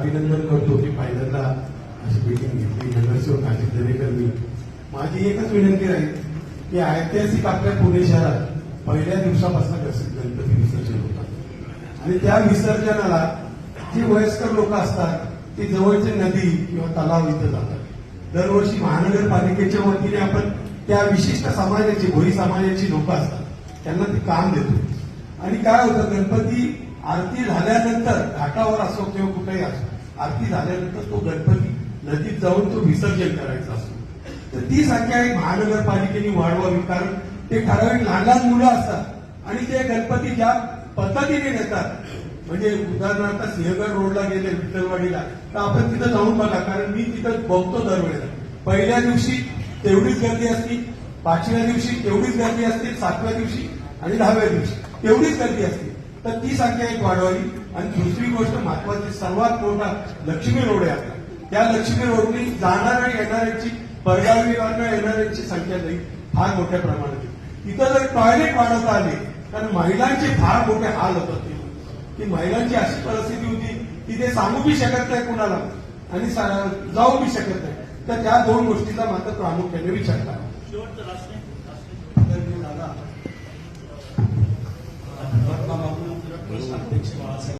अभिनंदन करतो की पहिल्यांदा अशी मीटिंग घेतली. नगरसेवक अजित दरेकरनी माझी एकच विनंती राहील की ऐतिहासिक आपल्या पुणे शहरात पहिल्या दिवसापासून कसं गणपती विसर्जन होतात आणि त्या विसर्जनाला जी वयस्कर लोक असतात ती जवळची नदी किंवा तलाव इथं जातात. दरवर्षी महानगरपालिकेच्या वतीने आपण त्या विशिष्ट समाजाची भोई समाजाची लोक असतात त्यांना ते काम देतो. आणि काय होतं गणपती आरती झाल्यानंतर घाटावर असो किंवा कुठेही असो आरती झाल्यानंतर तो गणपती नदीत जाऊन तो विसर्जन करायचा असतो. तर ती संख्या एक महानगरपालिकेने वाढवावी कारण ते ठराविक लहान लहान मुलं असतात आणि ते गणपती ज्या पद्धतीने नेतात म्हणजे उदाहरणार्थ सिंहगड रोडला गेले विठ्ठलवाडीला तर आपण तिथं जाऊन बघा कारण मी तिथं बघतो दरवेळेला. पहिल्या दिवशी तेवढीच गर्दी असते पाचव्या दिवशी तेवढीच गर्दी असते सातव्या दिवशी आणि दहाव्या दिवशी तेवढीच गर्दी असते. तर ती संख्या एक वाढवावी. आणि दुसरी गोष्ट महत्वाची सर्वात मोठा लक्ष्मी रोड आहे त्या लक्ष्मी रोडनी जाणाऱ्या येणाऱ्यांची परगावीवरनं येणाऱ्यांची संख्या नाही फार मोठ्या प्रमाणात. आहे. तिथं जर टॉयलेट वाढवता आले तर महिलांचे फार मोठे हाल होतात तिथं. की महिलांची अशी परिस्थिती होती की ते सांगू बी शकत नाही कुणाला आणि जाऊ बी शकत नाही. तर त्या दोन गोष्टीचा मात्र प्रामुख्याने विचार करा continuar